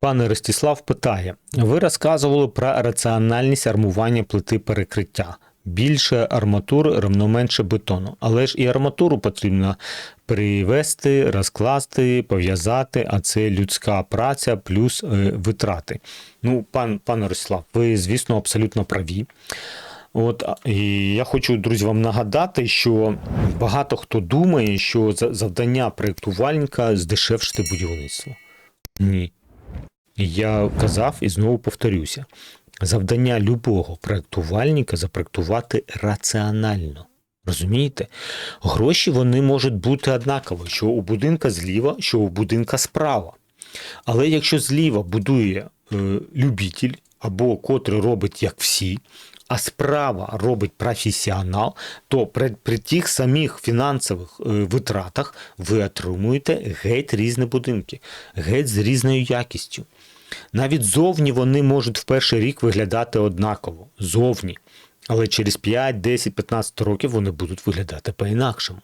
Пане Ростислав питає: ви розказували про раціональність армування плити перекриття. Більше арматури, равно менше бетону. Але ж і арматуру потрібно привести, розкласти, пов'язати, а це людська праця плюс е, витрати. Ну, пан, пане Ростислав, ви, звісно, абсолютно праві. От і я хочу, друзі, вам нагадати, що багато хто думає, що за- завдання проєктувальника здешевшити будівництво. Ні. Я казав і знову повторюся: завдання любого проєктувальника запроєктувати раціонально. Розумієте? Гроші вони можуть бути однакові, що у будинка зліва, що у будинка справа. Але якщо зліва будує е, любитель або котрий робить як всі, а справа робить професіонал, то при, при тих самих фінансових е, витратах ви отримуєте геть різні будинки, геть з різною якістю. Навіть зовні вони можуть в перший рік виглядати однаково. Зовні. Але через 5, 10, 15 років вони будуть виглядати по-інакшому.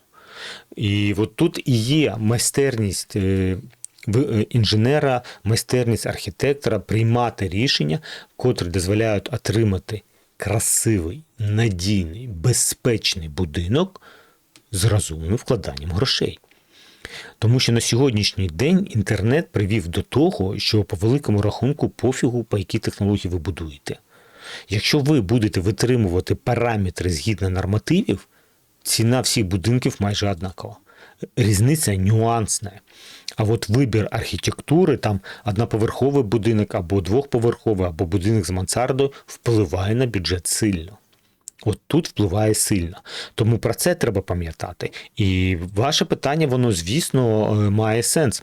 І от тут і є майстерність е, е, інженера, майстерність архітектора приймати рішення, котрі дозволяють отримати красивий, надійний, безпечний будинок з розумним вкладанням грошей. Тому що на сьогоднішній день інтернет привів до того, що по великому рахунку пофігу, по якій технології ви будуєте. Якщо ви будете витримувати параметри згідно нормативів, ціна всіх будинків майже однакова. Різниця нюансна. А от вибір архітектури, там одноповерховий будинок або двохповерховий, або будинок з мансардою впливає на бюджет сильно. От тут впливає сильно. Тому про це треба пам'ятати. І ваше питання, воно, звісно, е, має сенс.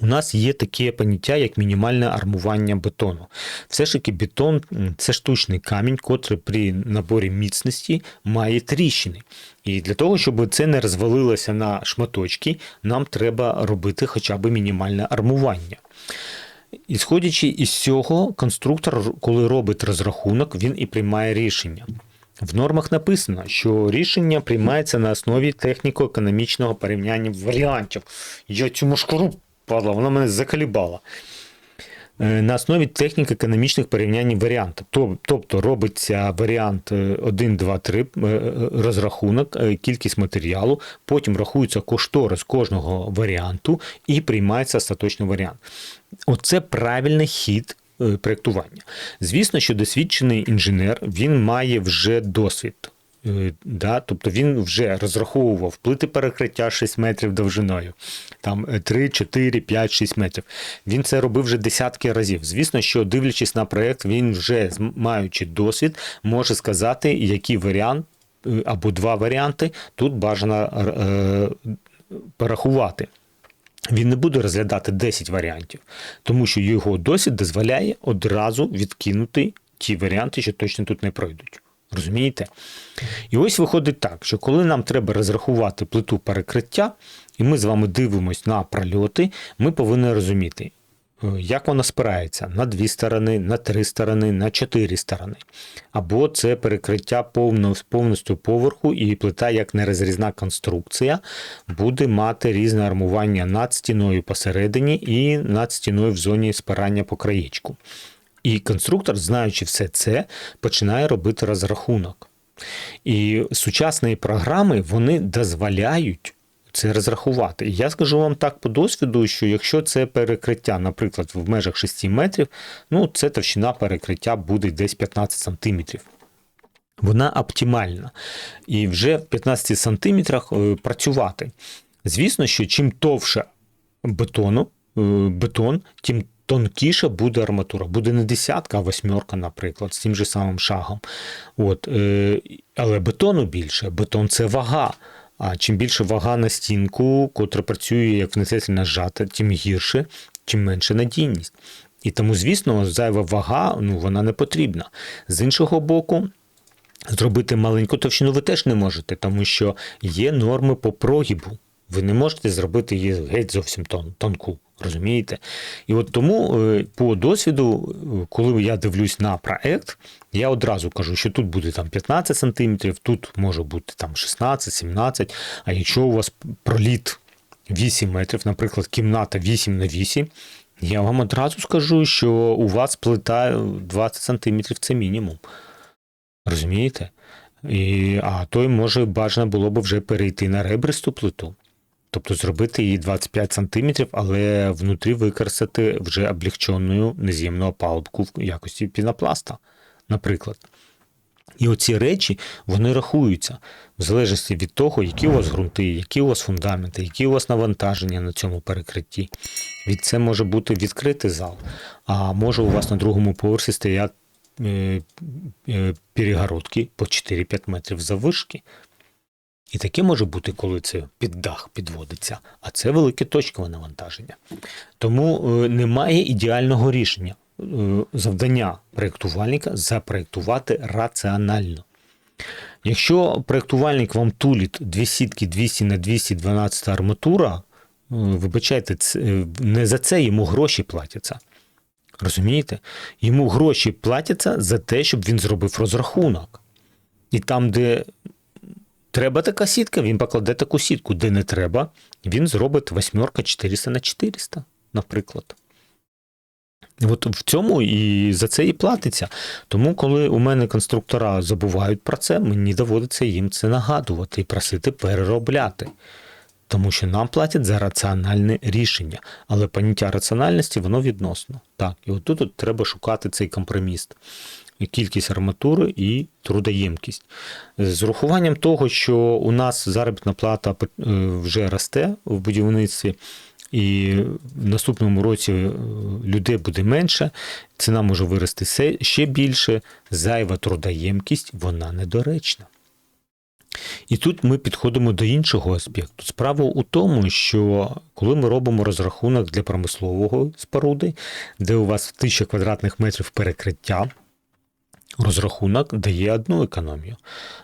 У нас є таке поняття, як мінімальне армування бетону. Все ж таки бетон це штучний камінь, котрий при наборі міцності має тріщини. І для того, щоб це не розвалилося на шматочки, нам треба робити хоча б мінімальне армування. Ісходячи із цього, конструктор, коли робить розрахунок, він і приймає рішення. В нормах написано, що рішення приймається на основі техніко-економічного порівняння варіантів. Я цю мошкару падла, вона мене закалібала. Е, На основі техніко-економічних порівнянь варіантів. Тобто робиться варіант е, 1, 2, 3, е, е, розрахунок, е, кількість матеріалу, потім рахується кошторис кожного варіанту і приймається остаточний варіант. Оце правильний хід проєктування. Звісно, що досвідчений інженер він має вже досвід. Е, Да, тобто він вже розраховував плити перекриття 6 метрів довжиною, там е, 3, 4, 5, 6 метрів. Він це робив вже десятки разів. Звісно, що дивлячись на проєкт, він вже маючи досвід, може сказати, який варіант е, або два варіанти тут бажано е, порахувати. Він не буде розглядати 10 варіантів, тому що його досвід дозволяє одразу відкинути ті варіанти, що точно тут не пройдуть. Розумієте? І ось виходить так, що коли нам треба розрахувати плиту перекриття, і ми з вами дивимося на прольоти, ми повинні розуміти, як вона спирається на дві сторони, на три сторони, на чотири сторони. Або це перекриття повністю поверху, і плита, як нерозрізна конструкція, буде мати різне армування над стіною посередині і над стіною в зоні спирання по краєчку. І конструктор, знаючи все це, починає робити розрахунок. І сучасні програми вони дозволяють це розрахувати. І я скажу вам так по досвіду, що якщо це перекриття, наприклад, в межах 6 метрів, ну це товщина перекриття буде десь 15 сантиметрів. Вона оптимальна. І вже в 15 сантиметрах е, працювати. Звісно, що чим товше бетону, е, бетон, тим тонкіша буде арматура. Буде не десятка, а восьмерка, наприклад, з тим же самим шагом. От, е, але бетону більше. Бетон це вага. А чим більше вага на стінку, котра працює як внесельна зжата, тим гірше, чим менше надійність. І тому, звісно, зайва вага ну, вона не потрібна. З іншого боку, Зробити маленьку товщину ви теж не можете, тому що є норми по прогибу. Ви не можете зробити її геть зовсім тон, тонку, розумієте? І от тому е, по досвіду, е, коли я дивлюсь на проект, я одразу кажу, що тут буде там 15 сантиметрів, тут може бути там 16-17, а якщо у вас проліт 8 метрів, наприклад, кімната 8 на 8, Я вам одразу скажу, що у вас плита 20 см це мінімум. Розумієте? І, а то й може бажано було б вже перейти на ребристу плиту. Тобто зробити її 25 см, але внутрі використати вже облегчену нез'ємну опалубку в якості пінопласта, наприклад. І оці речі вони рахуються в залежності від того, які у вас ґрунти, які у вас фундаменти, які у вас навантаження на цьому перекритті. Від це може бути відкритий зал, а може у вас на другому поверсі стоять е, е, перегородки по 4-5 метрів заввишки. І таке може бути, коли це під дах підводиться, а це велике точкове навантаження. Тому е, немає ідеального рішення. Е, Завдання проєктувальника запроєктувати раціонально. Якщо проєктувальник вам тулить дві сітки 200 на 212 арматура, е, вибачайте, не за це йому гроші платяться. Розумієте? Йому гроші платяться за те, щоб він зробив розрахунок. І там, де треба така сітка, він покладе таку сітку, де не треба, він зробить восьмерка 400 на 400, наприклад. От в цьому і за це і платиться. Тому, коли у мене конструктора забувають про це, мені доводиться їм це нагадувати і просити переробляти. Тому що нам платять за раціональне рішення. Але поняття раціональності воно відносно. Так, і отут от треба шукати цей компроміс. Кількість арматури і трудоємкість. З урахуванням того, що у нас заробітна плата е, вже росте в будівництві, і в наступному році е, людей буде менше, ціна може вирости ще більше, зайва трудоємкість, вона недоречна. І тут ми підходимо до іншого аспекту. Справа у тому, що коли ми робимо розрахунок для промислового споруди, де у вас 1000 квадратних метрів перекриття, розрахунок дає одну економію.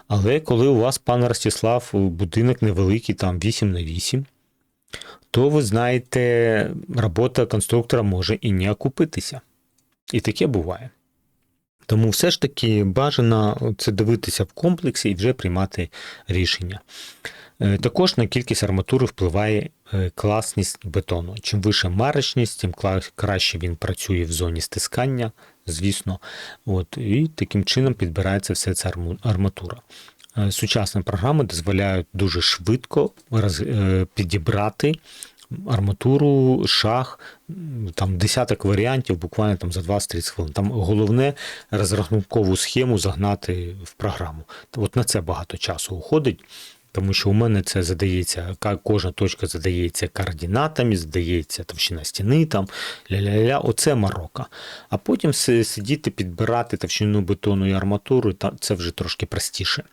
Але коли у вас, пан Ростислав, будинок невеликий, там 8 на 8, то ви знаєте, робота конструктора може і не окупитися. І таке буває. Тому все ж таки бажано це дивитися в комплексі і вже приймати рішення. Е, Також на кількість арматури впливає е, класність бетону. Чим вища марочність, тим краще він працює в зоні стискання, звісно. От, і таким чином підбирається все ця арматура. Е, Сучасні програми дозволяють дуже швидко підібрати арматуру, шах, там десяток варіантів, буквально там за 20-30 хвилин. Там головне розрахункову схему загнати в програму. От на це багато часу уходить. Тому що у мене це задається, кожна точка задається координатами, задається товщина стіни, там ля-ля-ля, оце Марокко. А потім си- сидіти, підбирати товщину бетону і арматуру, це вже трошки простіше.